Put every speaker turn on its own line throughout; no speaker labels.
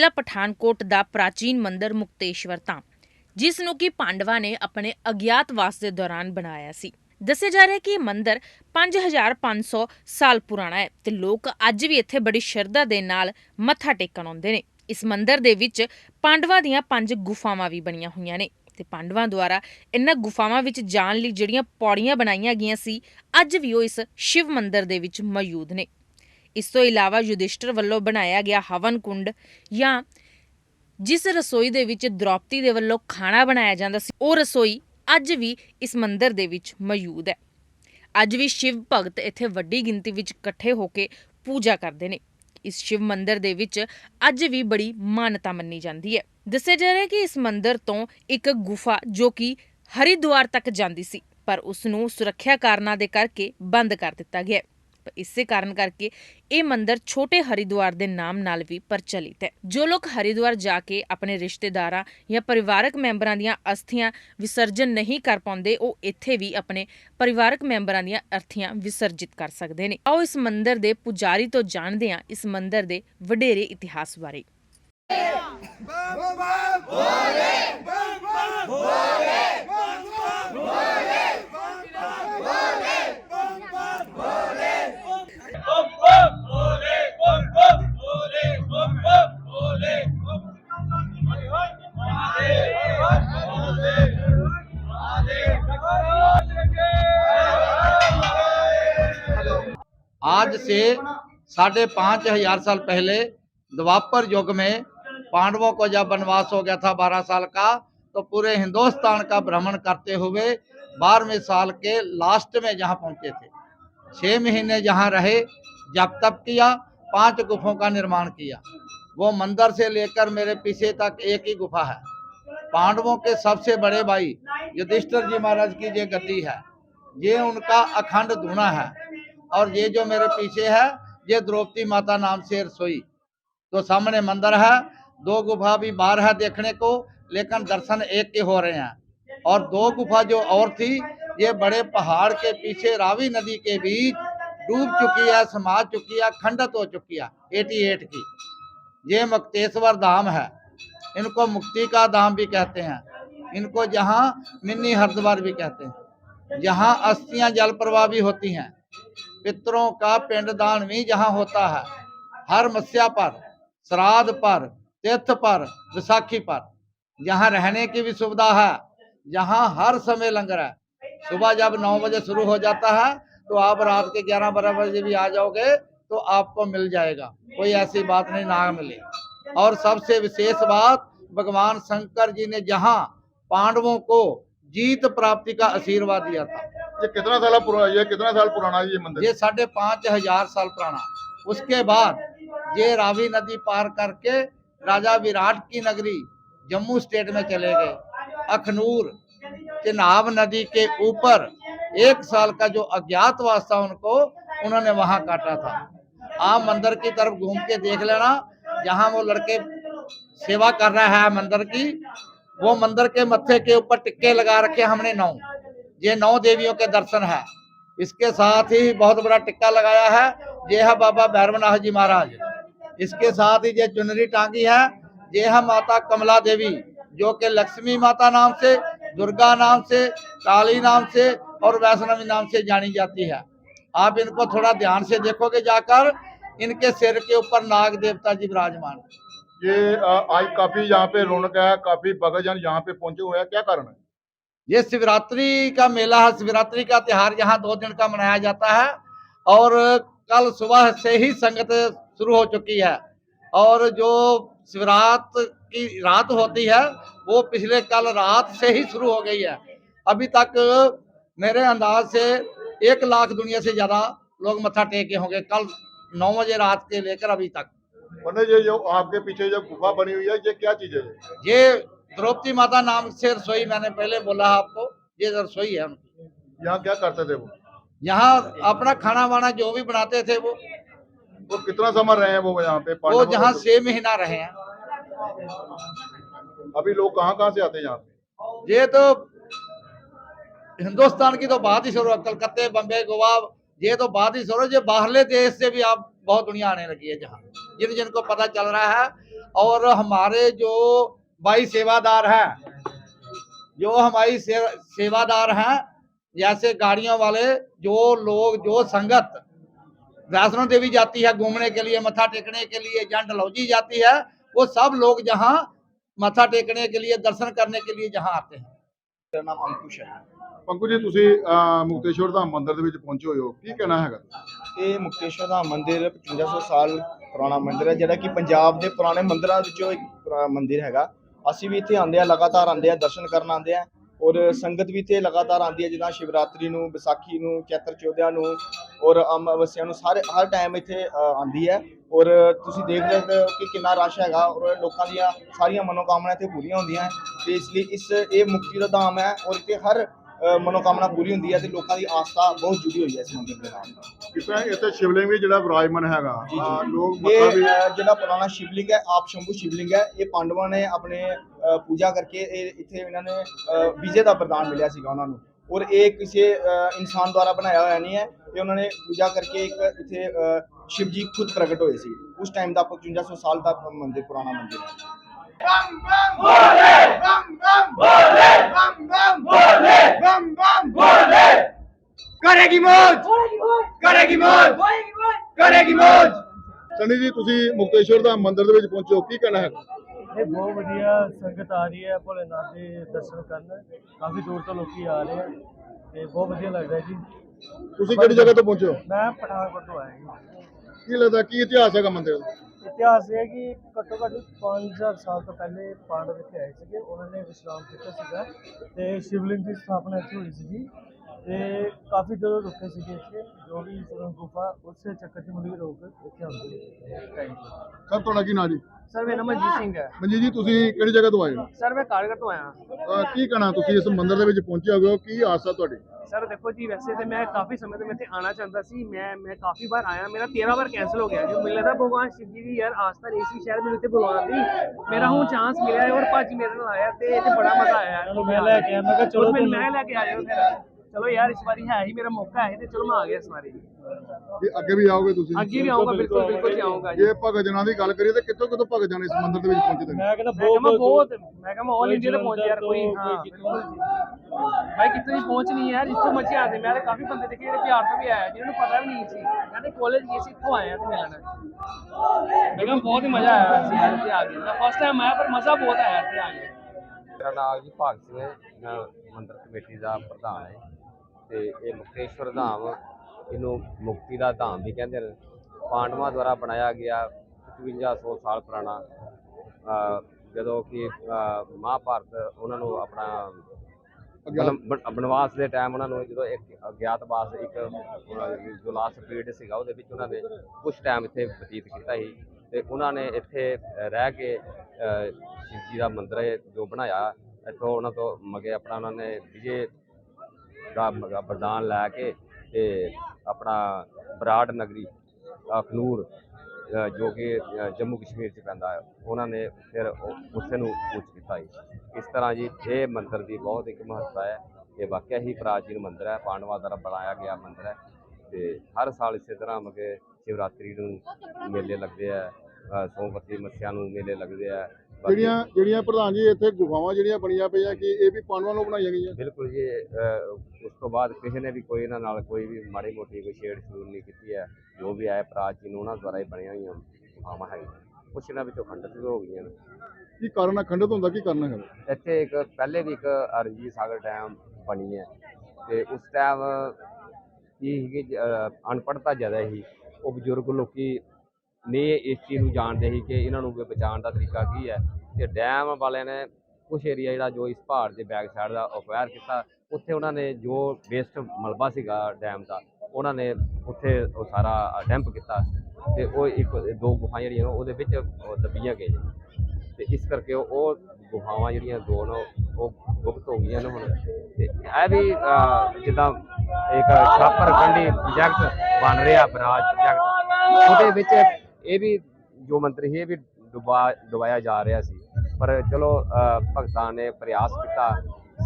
ਜ਼ਿਲ੍ਹਾ ਪਠਾਨਕੋਟ ਦਾ ਪ੍ਰਾਚੀਨ ਮੰਦਿਰ ਮੁਕਤੇਸ਼ਵਰ ਧਾਮ ਜਿਸ ਨੂੰ ਕਿ ਪਾਂਡਵਾਂ ਨੇ ਆਪਣੇ ਅਗਿਆਤਵਾਸ ਦੇ ਦੌਰਾਨ ਬਣਾਇਆ ਸੀ। ਦੱਸਿਆ ਜਾ ਰਿਹਾ ਹੈ ਕਿ ਇਹ ਮੰਦਿਰ 5500 ਸਾਲ ਪੁਰਾਣਾ ਹੈ ਤੇ ਲੋਕ ਅੱਜ ਵੀ ਇੱਥੇ ਬੜੀ ਸ਼ਰਧਾ ਦੇ ਨਾਲ ਮੱਥਾ ਟੇਕਣ ਆਉਂਦੇ ਨੇ। ਇਸ ਮੰਦਿਰ ਦੇ ਵਿੱਚ ਪਾਂਡਵਾਂ ਦੀਆਂ ਪੰਜ ਗੁਫਾਵਾਂ ਵੀ ਬਣੀਆਂ ਹੋਈਆਂ ਨੇ ਤੇ ਪਾਂਡਵਾਂ ਦੁਆਰਾ ਇਹਨਾਂ ਗੁਫਾਵਾਂ ਵਿੱਚ ਜਾਣ ਲਈ ਜਿਹੜੀਆਂ ਪੌੜੀਆਂ ਬਣਾਈਆਂ ਗਈਆਂ ਸੀ, ਅੱਜ ਵੀ ਉਹ ਇਸ ਸ਼ਿਵ ਮੰਦਿਰ ਦੇ ਵਿੱਚ ਮੌਜੂਦ ਨੇ। ਇਸ ਤੋਂ ਇਲਾਵਾ ਯੁਧਿਸ਼ਟਰ ਵੱਲੋਂ ਬਣਾਇਆ ਗਿਆ ਹਵਨ ਕੁੰਡ ਜਾਂ ਜਿਸ ਰਸੋਈ ਦੇ ਵਿੱਚ ਦ੍ਰੋਪਦੀ ਦੇ ਵੱਲੋਂ ਖਾਣਾ ਬਣਾਇਆ ਜਾਂਦਾ ਸੀ, ਉਹ ਰਸੋਈ ਅੱਜ ਵੀ ਇਸ ਮੰਦਿਰ ਦੇ ਵਿੱਚ ਮੌਜੂਦ ਹੈ। ਅੱਜ ਵੀ ਸ਼ਿਵ ਭਗਤ ਇੱਥੇ ਵੱਡੀ ਗਿਣਤੀ ਵਿੱਚ ਇਕੱਠੇ ਹੋ ਕੇ ਪੂਜਾ ਕਰਦੇ ਨੇ। ਇਸ ਸ਼ਿਵ ਮੰਦਿਰ ਦੇ ਵਿੱਚ ਅੱਜ ਵੀ ਬੜੀ ਮਾਨਤਾ ਮੰਨੀ ਜਾਂਦੀ ਹੈ। ਦੱਸਿਆ ਜਾ ਰਿਹਾ ਹੈ ਕਿ ਇਸ ਮੰਦਿਰ ਤੋਂ ਇੱਕ ਗੁਫਾ ਜੋ ਕਿ ਹਰਿਦੁਆਰ ਤੱਕ ਜਾਂਦੀ ਸੀ, ਪਰ ਉਸ ਨੂੰ ਸੁਰੱਖਿਆ ਕਾਰਨਾਂ ਦੇ ਕਰਕੇ ਬੰਦ ਕਰ ਦਿੱਤਾ ਗਿਆ ਇਸੇ ਕਾਰਨ ਕਰਕੇ ਇਹ ਮੰਦਿਰ ਛੋਟੇ ਹਰਿਦੁਆਰ ਦੇ ਨਾਮ ਨਾਲ ਵੀ ਪ੍ਰਚਲਿਤ ਹੈ ਜੋ ਲੋਕ ਹਰਿਦੁਆਰ ਜਾ ਕੇ ਆਪਣੇ ਰਿਸ਼ਤੇਦਾਰਾਂ ਜਾਂ ਪਰਿਵਾਰਕ ਮੈਂਬਰਾਂ ਦੀਆਂ ਅਸਥੀਆਂ ਵਿਸਰਜਨ ਨਹੀਂ ਕਰ ਪਾਉਂਦੇ ਉਹ ਇੱਥੇ ਵੀ ਆਪਣੇ ਪਰਿਵਾਰਕ ਮੈਂਬਰਾਂ ਦੀਆਂ ਅਰਥੀਆਂ ਵਿਸਰਜਿਤ ਕਰ ਸਕਦੇ ਨੇ ਆਓ ਇਸ ਮੰਦਿਰ ਦੇ ਪੁਜਾਰੀ ਤੋਂ ਜਾਣਦੇ ਹਾਂ ਇਸ ਮੰਦਿਰ ਦੇ ਵਡੇਰੇ ਇਤਿਹਾਸ ਬਾਰੇ
आज से साढ़े पाँच हज़ार साल पहले द्वापर युग में पांडवों को जब वनवास हो गया था बारह साल का तो पूरे हिंदुस्तान का भ्रमण करते हुए बारहवें साल के लास्ट में जहाँ पहुँचे थे। छह महीने जहाँ रहे जब तप किया, पाँच गुफों का निर्माण किया। वो मंदिर से लेकर मेरे पीछे तक एक ही गुफा है। पांडवों के सबसे बड़े भाई युधिष्ठिर जी महाराज की ये गद्दी है। ये उनका अखंड धुना है। और ये जो मेरे पीछे है ये द्रौपदी माता नाम से रसोई तो सामने मंदिर है दो गुफा भी बाहर है देखने को लेकिन दर्शन एक के हो रहे हैं और दो गुफा जो और थी ये बड़े पहाड़ के पीछे रावी नदी के बीच डूब चुकी है समा चुकी है खंडित हो चुकी है 88 की ये मुक्तेश्वर धाम है इनको मुक्ति का धाम भी कहते हैं इनको जहाँ मिनी हरिद्वार भी कहते हैं जहाँ अस्थियां जल प्रवाह भी होती हैं पितरों का पिंडदान भी जहाँ होता है। हर मस्या पर, श्राद्ध पर, तीर्थ पर, विसाखी पर। यहाँ रहने की भी सुविधा है। जहाँ हर समय लंगर है। सुबह जब नौ बजे शुरू हो जाता है तो आप रात के ग्यारह बारह बजे भी आ जाओगे तो आपको मिल जाएगा। कोई ऐसी बात नहीं, ना मिले। और सबसे विशेष बात, भगवान शंकर जी ने जहाँ पांडवों को जीत प्राप्ति का आशीर्वाद दिया था।
ये कितना साल पुराना ये कितना साल पुराना ये मंदिर?
ये साढ़े पाँच हज़ार साल पुराना। उसके बाद ये रावी नदी पार करके राजा विराट की नगरी जम्मू स्टेट में चले गए। अखनूर चिनाब नदी के ऊपर एक साल का जो अज्ञातवास था उनको, उन्होंने वहाँ काटा था। आप मंदिर की तरफ़ घूम के देख लेना, जहाँ वो लड़के सेवा कर रहा है मंदिर की, वो मंदिर के मत्थे के ऊपर टिक्के लगा रखे हमने नौ। ये नौ देवियों के दर्शन है इसके साथ ही बहुत बड़ा टिक्का लगाया है ये है बाबा भैरवनाथ जी महाराज इसके साथ ही ये चुनरी टांगी है ये है माता कमला देवी जो कि लक्ष्मी माता नाम से दुर्गा नाम से काली नाम से और वैष्णवी नाम से जानी जाती है आप इनको थोड़ा ध्यान से देखोगे जाकर इनके सिर के ऊपर नाग देवता जी विराजमान हैं।
ये आ, आज काफी यहाँ पे रौनक है काफी भक्तजन यहाँ पे पहुंचे हुए हैं क्या कारण है
ये शिवरात्रि का मेला है। शिवरात्रि का त्योहार यहाँ दो दिन का मनाया जाता है और कल सुबह से ही संगत शुरू हो चुकी है। और जो शिवरात की रात होती है वो पिछले कल रात से ही शुरू हो गई है। अभी तक मेरे अंदाज से एक लाख दुनिया से ज़्यादा लोग मत्था टेके होंगे कल नौ बजे रात के लेकर अभी तक।
ये जो आपके पीछे जो गुफा बनी हुई है ये क्या चीज़ है? ये?
द्रौपदी माता नाम से रसोई मैंने पहले बोला आपको ये रसोई है उनकी
यहाँ क्या करते थे वो?
यहाँ अपना खाना वाना जो भी बनाते थे वो।
वो कितना समय रहे हैं वो यहाँ पे?
वो जहाँ छह महीना रहे हैं।
अभी लोग कहाँ कहाँ से आते हैं यहाँ पे?
ये तो हिंदुस्तान की तो बात ही शुरू है। कलकत्ते बम्बे गोवा ये तो बात ही शुरू है। ये बाहरले देश से भी आप बहुत दुनिया आने लगी है जहाँ। जिन जिनको पता चल रहा है। और हमारे जो भाई सेवादार हैं जो हमारी से, सेवादार हैं जैसे गाड़ियों वाले जो लोग जो संगत वैष्णो देवी जाती है घूमने के लिए मत्था टेकने के लिए जहाँ डलहौजी जाती है वो सब लोग जहाँ मत्था टेकने के लिए दर्शन करने के लिए जहाँ आते हैं
ਮੇਰਾ ਨਾਮ ਅੰਕੁਸ਼ ਹੈ
ਪੰਕੂ ਜੀ ਤੁਸੀਂ ਅਹ, ਮੁਕਤੇਸ਼ਵਰ ਧਾਮ ਮੰਦਿਰ ਦੇ ਵਿੱਚ ਪਹੁੰਚੇ ਹੋਏ ਹੋ ਕੀ ਕਹਿਣਾ ਹੈਗਾ
ਇਹ ਮੁਕਤੇਸ਼ਵਰ ਦਾ ਮੰਦਿਰ 5500 ਸਾਲ ਪੁਰਾਣਾ ਮੰਦਿਰ ਹੈ ਜਿਹੜਾ ਕਿ ਪੰਜਾਬ ਦੇ ਪੁਰਾਣੇ ਮੰਦਿਰਾਂ ਵਿੱਚੋਂ ਇੱਕ ਪੁਰਾਣਾ ਮੰਦਿਰ ਹੈਗਾ ਅਸੀਂ ਵੀ ਇੱਥੇ ਆਉਂਦੇ ਆ ਲਗਾਤਾਰ ਆਉਂਦੇ ਆ ਦਰਸ਼ਨ ਕਰਨ ਆਉਂਦੇ ਆ ਔਰ ਸੰਗਤ ਵੀ ਇੱਥੇ ਲਗਾਤਾਰ ਆਉਂਦੀ ਹੈ ਜਿੱਦਾਂ ਸ਼ਿਵਰਾਤਰੀ ਨੂੰ ਵਿਸਾਖੀ ਨੂੰ ਚੈਤਰ ਚੌਦਿਆਂ ਨੂੰ ਔਰ ਅਮਾਵਸਿਆ ਨੂੰ ਸਾਰੇ ਹਰ ਟਾਈਮ ਇੱਥੇ ਅ, ਆਉਂਦੀ ਹੈ ਔਰ ਤੁਸੀਂ ਦੇਖ ਸਕਦੇ ਹੋ ਕਿ ਕਿੰਨਾ ਰਸ਼ ਹੈਗਾ ਔਰ ਲੋਕਾਂ ਦੀਆਂ ਸਾਰੀਆਂ ਮਨੋਕਾਮਨਾ ਇੱਥੇ ਪੂਰੀਆਂ ਹੁੰਦੀਆਂ ਹੈ ਤੇ ਇਸ ਲਈ ਇਸ ਇਹ ਮੁਕਤੀ ਦਾ ਧਾਮ ਹੈ ਔਰ ਇੱਥੇ ਹਰ ਮਨੋਕਾਮਨਾ ਪੂਰੀ ਹੁੰਦੀ ਹੈ ਤੇ ਲੋਕਾਂ ਦੀ ਆਸਥਾ ਬਹੁਤ ਜੁੜੀ ਹੋਈ ਹੈ ਇਸ ਮੰਦਿਰ ਦੇ ਨਾਲ।
ਕਿਸ ਤਰ੍ਹਾਂ ਇੱਥੇ ਸ਼ਿਵਲਿੰਗ ਵੀ ਜਿਹੜਾ ਵਿਰਾਜਮਾਨ ਹੈਗਾ। ਲੋਕ ਮੱਥਾ
ਇਹ
ਵੀ
ਅ, ਜਿਹੜਾ ਪੁਰਾਣਾ ਸ਼ਿਵਲਿੰਗ ਹੈ ਆਪ ਸ਼ੰਭੂ ਸ਼ਿਵਲਿੰਗ ਹੈ ਇਹ ਪਾਂਡਵਾਂ ਨੇ ਆਪਣੇ ਅ, ਪੂਜਾ ਕਰਕੇ ਇਹ ਇੱਥੇ ਇਹਨਾਂ ਨੇ ਅ, ਵਿਜੇ ਦਾ ਪ੍ਰਦਾਨ ਮਿਲਿਆ ਸੀਗਾ ਉਹਨਾਂ ਨੂੰ। ਔਰ ਇਹ ਕਿਸੇ ਅ, ਇਨਸਾਨ ਦੁਆਰਾ ਬਣਾਇਆ ਹੋਇਆ ਨਹੀਂ ਹੈ। ਇਹ ਉਹਨਾਂ ਨੇ ਪੂਜਾ ਕਰਕੇ ਇੱਕ ਇੱਥੇ ਅ, ਸ਼ਿਵ ਜੀ ਖੁਦ ਪ੍ਰਗਟ ਹੋਏ ਸੀ। ਉਸ ਟਾਈਮ ਦਾ 5500 ਸਾਲ ਦਾ ਮੰਦਿਰ ਪੁਰਾਣਾ ਮੰਦਿਰ ਹੈ।
करेगी मौज करेगी मौज करेगी मौज
ਸਨੀ ਜੀ ਤੁਸੀਂ ਮੁਕਤੇਸ਼ਵਰ ਧਾਮ ਮੰਦਿਰ ਦੇ ਵਿੱਚ ਪਹੁੰਚੇ ਹੋ ਕੀ ਕਹਿਣਾ ਹੈਗਾ
ਇਹ ਬਹੁਤ ਵਧੀਆ ਸੰਗਤ ਆ ਰਹੀ ਹੈ ਭੋਲੇਨਾਥ ਦੇ ਦਰਸ਼ਨ ਕਰਨ ਕਾਫੀ ਦੂਰ ਤੋਂ ਲੋਕੀ ਆ ਰਹੇ ਆ ਤੇ ਬਹੁਤ ਵਧੀਆ ਲੱਗਦਾ ਜੀ
ਤੁਸੀਂ ਕਿਹੜੀ ਜਗ੍ਹਾ ਤੋਂ ਪਹੁੰਚੇ ਹੋ
ਮੈਂ ਪਠਾਨਕੋਟ ਤੋਂ ਆਇਆ ਜੀ
ਕੀ ਲੱਗਦਾ ਕੀ ਇਤਿਹਾਸ ਹੈਗਾ ਮੰਦਿਰ ਦਾ
ਇਤਿਹਾਸ ਇਹ ਹੈ ਕਿ ਘੱਟੋ ਘੱਟ 5000 ਸਾਲ ਤੋਂ ਪਹਿਲੇ ਪਾਂਡਵ ਇੱਥੇ ਆਏ ਸੀਗੇ ਉਹਨਾਂ ਨੇ ਵਿਸ਼ਰਾਮ ਕੀਤਾ ਸੀਗਾ ਤੇ ਸ਼ਿਵਲਿੰਗ ਦੀ ਸਥਾਪਨਾ ਇੱਥੇ ਹੋਈ ਸੀਗੀ ਤੇ ਕਾਫੀ ਜਦੋਂ ਰੁਕੇ ਸੀਗੇ ਇੱਥੇ ਜੋ ਵੀ ਸੁਰੰਗ ਗੁਫਾ ਉਸੇ ਚੱਕਰ 'ਚ ਮੁੰਡੀ ਰੋਕ ਇੱਥੇ ਆਉਂਦੇ ਟਾਈਮ
ਸਰ ਤੁਹਾਡਾ ਕੀ ਨਾਂ ਜੀ?
ਸਰ ਮੇਰਾ ਨਾਮ ਮਨਜੀਤ ਸਿੰਘ ਹੈ।
ਮਨਜੀਤ ਜੀ ਤੁਸੀਂ ਕਿਹੜੀ ਜਗ੍ਹਾ ਤੋਂ ਆਏ ਹੋ?
ਸਰ ਮੈਂ ਕਾਰਗਰ ਤੋਂ ਆਇਆ।
ਅਹ, ਕੀ ਕਹਿਣਾ ਤੁਸੀਂ ਇਸ ਮੰਦਿਰ ਦੇ ਵਿੱਚ ਪਹੁੰਚੇ ਹੋ ਕੀ ਆਸ ਤੁਹਾਡੀ?
ਸਰ ਦੇਖੋ ਜੀ ਵੈਸੇ ਤੇ ਮੈਂ ਕਾਫੀ ਸਮੇਂ ਤੋਂ ਇੱਥੇ ਆਣਾ ਚਾਹੁੰਦਾ ਸੀ ਮੈਂ ਮੈਂ ਕਾਫੀ ਵਾਰ ਆਇਆ ਮੇਰਾ 13 ਵਾਰ ਕੈਨਸਲ ਹੋ ਗਿਆ। ਜੀ ਮੈਨੂੰ ਲੱਗਦਾ ਭਗਵਾਨ ਸ਼ਿਵ ਜੀ ਦੀ ਯਾਰ ਆਸਥਾ ਨਹੀਂ ਸੀ ਸ਼ਾਇਦ ਮੈਨੂੰ ਇੱਥੇ ਬੁਲਾਉਣ ਦੀ। ਮੇਰਾ ਹੁਣ ਚਾਂਸ ਮਿਲਿਆ ਹੈ ਔਰ ਭਾਜੀ ਮੇਰੇ ਨਾਲ ਆਇਆ ਤੇ ਇੱਥੇ ਬੜਾ ਮਜ਼ਾ ਆਇਆ। ਮੈਂ ਲੈ ਕੇ ਆਇਆ ਮੈਂ ਕਿਹਾ ਚਲੋ ਮੈਂ ਲੈ ਕੇ ਆ ਜਾਓ ਫਿਰ। ਚਲੋ ਯਾਰ ਇਸ ਵਾਰੀ ਹੈ ਹੀ ਮੇਰਾ ਮੌਕਾ ਹੈ ਤੇ ਚਲੋ ਮੈਂ ਆ ਗਿਆ ਇਸ ਵਾਰੀ।
ਵੀ ਅੱਗੇ ਵੀ ਆਓਗੇ ਤੁਸੀਂ?
ਅੱਗੇ ਵੀ ਆਉਂਗਾ ਬਿਲਕੁਲ ਬਿਲਕੁਲ ਜੀ ਆਉਂਗਾ ਜੀ।
ਜੇ ਭਗਤ ਜਨਾਂ ਦੀ ਗੱਲ ਕਰੀਏ ਤਾਂ ਕਿੱਥੋਂ ਕਿੱਥੋਂ ਭਗਤ ਜਨ ਇਸ ਮੰਦਿਰ ਦੇ ਵਿੱਚ ਪਹੁੰਚੇ ਨੇ
ਮੈਂ ਕਹਿੰਦਾ ਬਹੁਤ ਬਹੁਤ ਮੈਂ ਕਹਿੰਦਾ ਆਲ ਇੰਡੀਆ ਤੇ ਪਹੁੰਚ ਯਾਰ ਕੋਈ ਹਾਂ ਬਿਲਕੁਲ ਜੀ। ਭਾਈ ਕਿਤੇ ਵੀ ਪਹੁੰਚ ਨਹੀਂ ਯਾਰ ਜਿੱਥੋਂ ਮਰਜ਼ੀ ਆਦੇ ਮੈਂ ਤਾਂ ਕਾਫੀ ਬੰਦੇ ਦੇਖੇ ਜਿਹੜੇ ਬਿਹਾਰ ਤੋਂ ਵੀ ਆਏ ਆ, ਜਿਹਨਾਂ ਨੂੰ ਪਤਾ ਵੀ ਨਹੀਂ ਸੀ। ਕਹਿੰਦੇ ਕਾਲਜ ਗਏ ਸੀ ਇੱਥੋਂ ਆਏ ਆ ਤੇ ਮਿਲਣ। ਮੈਂ ਕਹਿੰਦਾ ਬਹੁਤ ਹੀ ਮਜ਼ਾ ਆਇਆ ਸੀ ਯਾਰ ਇੱਥੇ ਆ ਕੇ। ਮੈਂ ਫਸਟ ਟਾਈਮ ਆਇਆ ਪਰ ਮਜ਼ਾ ਬਹੁਤ ਆਇਆ ਇੱਥੇ ਆ ਕੇ।
ਮੇਰਾ ਨਾਮ ਜੀ ਭਾਗ ਸਿੰਘ ਹੈ ਮੈਂ ਮੰਦਿਰ ਕਮੇਟੀ ਦਾ ਪ੍ਰਧਾਨ ਹੈ ਤੇ ਇਹ ਮੁਕਤੇਸ਼ਵਰ ਧਾਮ ਇਹਨੂੰ ਮੁਕਤੀ ਦਾ ਧਾਮ ਵੀ ਕਹਿੰਦੇ ਨੇ। ਪਾਂਡਵਾਂ ਦੁਆਰਾ ਬਣਾਇਆ ਗਿਆ 5500 ਸਾਲ ਪੁਰਾਣਾ ਜਦੋਂ ਕਿ ਮਹਾਭਾਰਤ ਉਹਨਾਂ ਨੂੰ ਆਪਣਾ ਬਨ- ਬਨਵਾਸ ਦੇ ਟਾਈਮ ਉਹਨਾਂ ਨੂੰ ਜਦੋਂ ਇੱਕ ਅਗਿਆਤਵਾਸ ਇੱਕ, ਅਹ, ਜੋ ਲਾਸਟ ਪੀਰੀਅਡ ਸੀਗਾ ਉਹਦੇ ਵਿੱਚ ਉਹਨਾਂ ਨੇ ਕੁਝ ਟਾਈਮ ਇੱਥੇ ਬਤੀਤ ਕੀਤਾ ਸੀ ਤੇ ਉਹਨਾਂ ਨੇ ਇੱਥੇ ਰਹਿ ਕੇ, ਅਹ, ਸ਼ਿਵ ਜੀ ਦਾ ਮੰਦਿਰ ਹੈ ਜੋ ਬਣਾਇਆ, ਇੱਥੋਂ ਉਹਨਾਂ ਤੋਂ ਮਗੇ ਆਪਣਾ ਉਹਨਾਂ ਨੇ ਵਿਜੇ ਦਾ ਵਰਦਾਨ ਲੈ ਕੇ ਤੇ ਆਪਣਾ ਬਰਾੜ ਨਗਰੀ ਅਖਨੂਰ ਜੋ ਕਿ ਜੰਮੂ ਕਸ਼ਮੀਰ ਚ ਪੈਂਦਾ ਹੈ, ਉਹਨਾਂ ਨੇ ਫਿਰ ਉਹ- ਉਸੇ ਨੂੰ ਪੂਜ ਕੀਤਾ ਜੀ। ਇਸ ਤਰ੍ਹਾਂ ਜੀ, ਇਹ ਮੰਦਿਰ ਦੀ ਬਹੁਤ ਇੱਕ ਮਹੱਤਤਾ ਹੈ। ਇਹ ਵਾਕਿਆ ਹੀ ਪ੍ਰਾਚੀਨ ਮੰਦਿਰ ਹੈ, ਪਾਂਡਵਾਂ ਦੁਆਰਾ ਬਣਾਇਆ ਗਿਆ ਮੰਦਿਰ ਹੈ ਤੇ ਹਰ ਸਾਲ ਇਸੇ ਤਰ੍ਹਾਂ ਮਗੇ ਸ਼ਿਵਰਾਤਰੀ ਨੂੰ ਮੇਲੇ ਲੱਗਦੇ ਆ ਸੋਮਵਤੀ ਮੱਸਿਆ ਨੂੰ ਮੇਲੇ ਲੱਗਦੇ ਆ
ਜਿਹੜੀਆਂ ਜਿਹੜੀਆਂ ਪ੍ਰਧਾਨ ਜੀ ਇੱਥੇ ਗੁਫਾਵਾਂ ਜਿਹੜੀਆਂ ਬਣੀਆਂ ਪਈਆਂ ਕਿ ਇਹ ਵੀ ਪਾਂਡਵਾਂ ਨੂੰ ਬਣਾਈਆਂ ਗਈਆਂ?
ਬਿਲਕੁਲ ਜੀ ਉਸ ਤੋਂ ਬਾਅਦ ਕਿਸੇ ਨੇ ਵੀ ਕੋਈ ਇਹਨਾਂ ਨਾਲ ਕੋਈ ਵੀ ਮਾੜੀ ਮੋਟੀ ਕੋਈ ਛੇੜ ਛੂੜ ਨਹੀਂ ਕੀਤੀ ਹੈ। ਜੋ ਵੀ ਆਏ ਪ੍ਰਾਚੀਨ ਉਹਨਾਂ ਦੁਆਰਾ ਹੀ ਬਣੀਆਂ ਹੋਈਆਂ ਗੁਫਾਵਾਂ ਹੈਗੀਆਂ ਕੁਛ ਇਹਨਾਂ ਵਿੱਚੋਂ ਖੰਡਿਤ ਹੋ ਗਈਆਂ ਨੇ।
ਕੀ ਕਾਰਨ ਹੈ? ਖੰਡਿਤ ਹੁੰਦਾ ਕੀ ਕਾਰਨ ਹੈਗਾ
ਇੱਥੇ ਇੱਕ ਪਹਿਲੇ ਵੀ ਇੱਕ ਅਰਜੀ ਸਾਗਰ ਡੈਮ ਬਣੀ ਹੈ ਤੇ ਉਸ ਟਾਈਮ ਕੀ ਜ- ਅਹ ਅਨਪੜ੍ਹਤਾ ਜ਼ਿਆਦਾ ਸੀ। ਉਹ ਬਜ਼ੁਰਗ ਲੋਕੀ ਨੇ ਇਸ ਚੀਜ਼ ਨੂੰ ਜਾਣਦੇ ਸੀ ਕਿ ਇਹਨਾਂ ਨੂੰ ਬਚਾਉਣ ਦਾ ਤਰੀਕਾ ਕੀ ਹੈ। ਤੇ ਡੈਮ ਵਾਲਿਆਂ ਨੇ ਕੁਛ ਏਰੀਆ ਜਿਹੜਾ ਜੋ ਇਸ ਪਹਾੜ ਦੇ ਬੈਕ ਸਾਈਡ ਦਾ ਅਕਵਾਇਰ ਕੀਤਾ, ਉੱਥੇ ਉਹਨਾਂ ਨੇ ਜੋ ਵੇਸਟ ਮਲਬਾ ਸੀਗਾ ਡੈਮ ਦਾ, ਉਹਨਾਂ ਨੇ ਉੱਥੇ ਉਹ ਸਾਰਾ ਡੈਂਪ ਕੀਤਾ ਤੇ ਉਹ ਇੱਕ ਦੋ ਗੁਫਾਵਾਂ ਜਿਹੜੀਆਂ ਉਹਦੇ ਵਿੱਚ ਉਹ ਦੱਬੀਆਂ ਗਈਆਂ। ਤੇ ਇਸ ਕਰਕੇ ਉਹ ਉਹ ਗੁਫਾਵਾਂ ਜਿਹੜੀਆਂ ਦੋ ਨੇ, ਉਹ ਗੁਪਤ ਹੋ ਗਈਆਂ ਨੇ ਹੁਣ। ਤੇ ਇਹ ਵੀ ਜਿੱਦਾਂ ਇੱਕ ਛਾਪਰ ਕੰਡੀ ਪ੍ਰੋਜੈਕਟ ਬਣ ਰਿਹਾ, ਬਰਾਜ ਪ੍ਰੋਜੈਕਟ ਉਹਦੇ ਵਿੱਚ ਇਹ ਵੀ ਜੋ ਮੰਤਰੀ ਸੀ ਇਹ ਵੀ ਡੁਬਾ ਡੁਬਾਇਆ ਜਾ ਰਿਹਾ ਸੀ। ਪਰ ਚਲੋ ਭਗਤਾਂ ਨੇ ਪ੍ਰਯਾਸ ਕੀਤਾ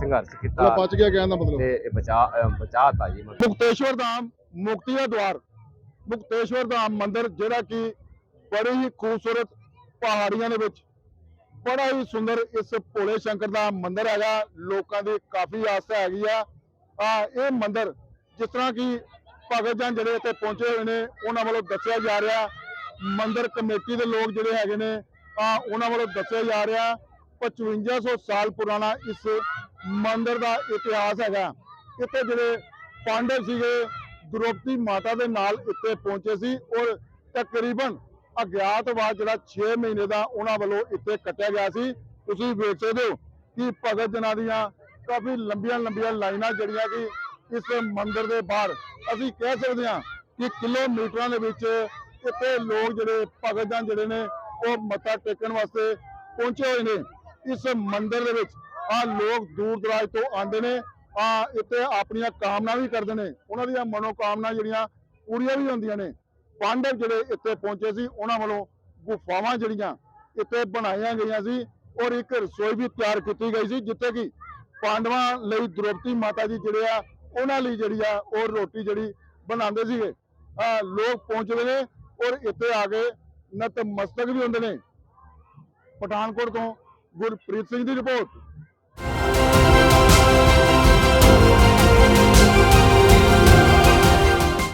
ਸੰਘਰਸ਼ ਕੀਤਾ
ਬਚ ਗਿਆ ਕਹਿਣ ਦਾ ਮਤਲਬ।
ਤੇ ਇਹ ਬਚਾ ਬਚਾਤਾ ਜੀ।
ਮੁਕਤੇਸ਼ਵਰ ਧਾਮ ਮੁਕਤੀ ਦਾ ਦਵਾਰ ਮੁਕਤੇਸ਼ਵਰ ਧਾਮ ਮੰਦਿਰ ਜਿਹੜਾ ਕਿ ਬੜੀ ਹੀ ਖੂਬਸੂਰਤ ਪਹਾੜੀਆਂ ਦੇ ਵਿੱਚ ਬੜਾ ਹੀ ਸੁੰਦਰ ਇਸ ਭੋਲੇ ਸ਼ੰਕਰ ਦਾ ਮੰਦਿਰ ਹੈਗਾ। ਲੋਕਾਂ ਦੀ ਕਾਫੀ ਆਸਥਾ ਹੈਗੀ ਆ। ਆ ਇਹ ਮੰਦਿਰ ਜਿਸ ਤਰ੍ਹਾਂ ਕਿ ਭਗਤ ਜਨ ਜਿਹੜੇ ਇੱਥੇ ਪਹੁੰਚੇ ਹੋਏ ਨੇ ਉਹਨਾਂ ਵੱਲੋਂ ਦੱਸਿਆ ਜਾ ਰਿਹਾ ਮੰਦਿਰ ਕਮੇਟੀ ਦੇ ਲੋਕ ਜਿਹੜੇ ਹੈਗੇ ਨੇ, ਤਾਂ ਉਹਨਾਂ ਵੱਲੋਂ ਦੱਸਿਆ ਜਾ ਰਿਹਾ 5500 ਸਾਲ ਪੁਰਾਣਾ ਇਸ ਮੰਦਿਰ ਦਾ ਇਤਿਹਾਸ ਹੈਗਾ। ਇੱਥੇ ਜਿਹੜੇ ਪਾਂਡਵ ਸੀਗੇ, ਦ੍ਰੋਪਦੀ ਮਾਤਾ ਦੇ ਨਾਲ ਇੱਥੇ ਪਹੁੰਚੇ ਸੀ ਔਰ ਤਕਰੀਬਨ ਅਗਿਆਤਵਾਸ ਜਿਹੜਾ 6 ਮਹੀਨੇ ਦਾ ਉਹਨਾਂ ਵੱਲੋਂ ਇੱਥੇ ਕੱਟਿਆ ਗਿਆ ਸੀ। ਤੁਸੀਂ ਵੇਖ ਸਕਦੇ ਹੋ ਕਿ ਭਗਤ ਜਨਾਂ ਦੀਆਂ ਕਾਫੀ ਲੰਬੀਆਂ ਲੰਬੀਆਂ ਲਾਈਨਾਂ ਜਿਹੜੀਆਂ ਕਿ ਇਸ ਮੰਦਿਰ ਦੇ ਬਾਹਰ ਅਸੀਂ ਕਹਿ ਸਕਦੇ ਹਾਂ ਕਿ ਕਿਲੋਮੀਟਰਾਂ ਦੇ ਵਿੱਚ ਇੱਥੇ ਲੋਕ ਜਿਹੜੇ ਭਗਤ ਜਨ ਜਿਹੜੇ ਨੇ, ਉਹ ਮੱਥਾ ਟੇਕਣ ਵਾਸਤੇ ਪਹੁੰਚੇ ਹੋਏ ਨੇ। ਇਸ ਮੰਦਿਰ ਦੇ ਵਿੱਚ ਆ ਲੋਕ ਦੂਰ ਦਰਾਜ ਤੋਂ ਆਉਂਦੇ ਨੇ, ਆ ਇੱਥੇ ਆਪਣੀਆਂ ਕਾਮਨਾ ਵੀ ਕਰਦੇ ਨੇ। ਉਹਨਾਂ ਦੀਆਂ ਮਨੋਕਾਮਨਾ ਜਿਹੜੀਆਂ ਪੂਰੀਆਂ ਵੀ ਹੁੰਦੀਆਂ ਨੇ। ਪਾਂਡਵ ਜਿਹੜੇ ਇੱਥੇ ਪਹੁੰਚੇ ਸੀ, ਉਹਨਾਂ ਵੱਲੋਂ ਗੁਫਾਵਾਂ ਜਿਹੜੀਆਂ ਇੱਥੇ ਬਣਾਈਆਂ ਗਈਆਂ ਸੀ ਔਰ ਇੱਕ ਰਸੋਈ ਵੀ ਤਿਆਰ ਕੀਤੀ ਗਈ ਸੀ, ਜਿੱਥੇ ਕਿ ਪਾਂਡਵਾਂ ਲਈ ਦ੍ਰੋਪਦੀ ਮਾਤਾ ਜੀ ਜਿਹੜੇ ਆ, ਉਹਨਾਂ ਲਈ ਜਿਹੜੀ ਆ ਉਹ ਰੋਟੀ ਜਿਹੜੀ ਬਣਾਉਂਦੇ ਸੀਗੇ। ਲੋਕ ਪਹੁੰਚਦੇ ਨੇ ਔਰ ਇੱਥੇ ਆ ਕੇ ਨਤਮਸਤਕ ਵੀ ਹੁੰਦੇ ਨੇ। ਪਠਾਨਕੋਟ ਤੋਂ ਗੁਰਪ੍ਰੀਤ ਸਿੰਘ ਦੀ ਰਿਪੋਰਟ।